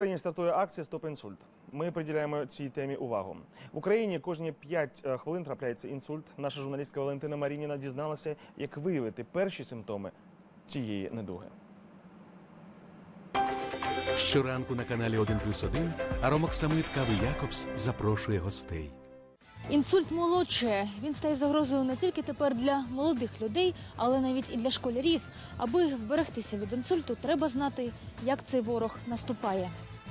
Україні стартує акція Стоп інсульт. Ми приділяємо цій темі увагу. В Україні кожні 5 хвилин трапляється інсульт. Наша журналістка Валентина Марініна дізналася, як виявити перші симптоми цієї недуги. Щоранку на каналі 1 плюс 1 аромаксамит Кави Якобс запрошує гостей. Інсульт молодшає. Він стає загрозою не тільки тепер для молодих людей, але навіть і для школярів. Аби вберегтися від інсульту, треба знати, як цей ворог наступає.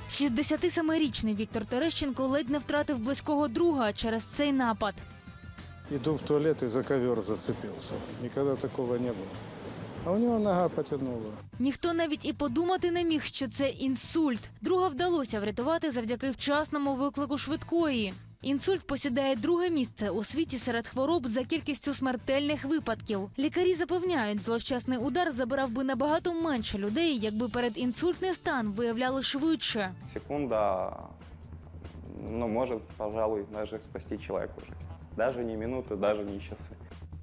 67-річний Віктор Терещенко ледь не втратив близького друга через цей напад. Иду в туалет и за ковер зацепился. Никогда такого не было. А у него нога потянула. Ніхто навіть і подумати не міг, що це інсульт. Друга вдалося врятувати завдяки вчасному виклику швидкої. Інсульт посідає друге місце у світі серед хвороб за кількістю смертельних випадків. Лікарі запевняють, злощасний удар забирав би набагато менше людей, якби передінсультний стан виявляли швидше. секунда, ну, може, пожалуй, навіть спасти человека уже. Даже не минути, даже не часы.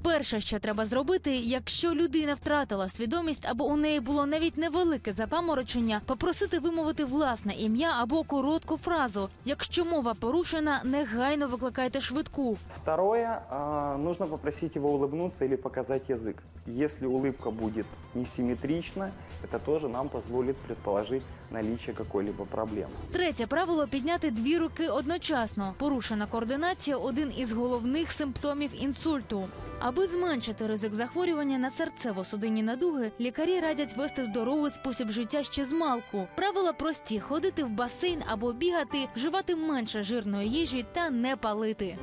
Перше, що треба зробити, якщо людина втратила свідомість або у неї було навіть невелике запаморочення, попросити вимовити власне ім'я або коротку фразу. Якщо мова порушена, негайно викликайте швидку. Второе, а, нужно попросить его улыбнуться или показать язык. Если улыбка будет несимметрична, это тоже нам позволит предположить наличие какой-либо проблемы. Третє правило підняти дві руки одночасно. Порушена координація один із головних симптомів інсульту. Аби зменшити ризик захворювання на серцево-судинні надуги, лікарі радять вести здоровий спосіб життя ще з малку. Правила прості: ходити в басейн або бігати, вживати менше жирної їжі та не палити.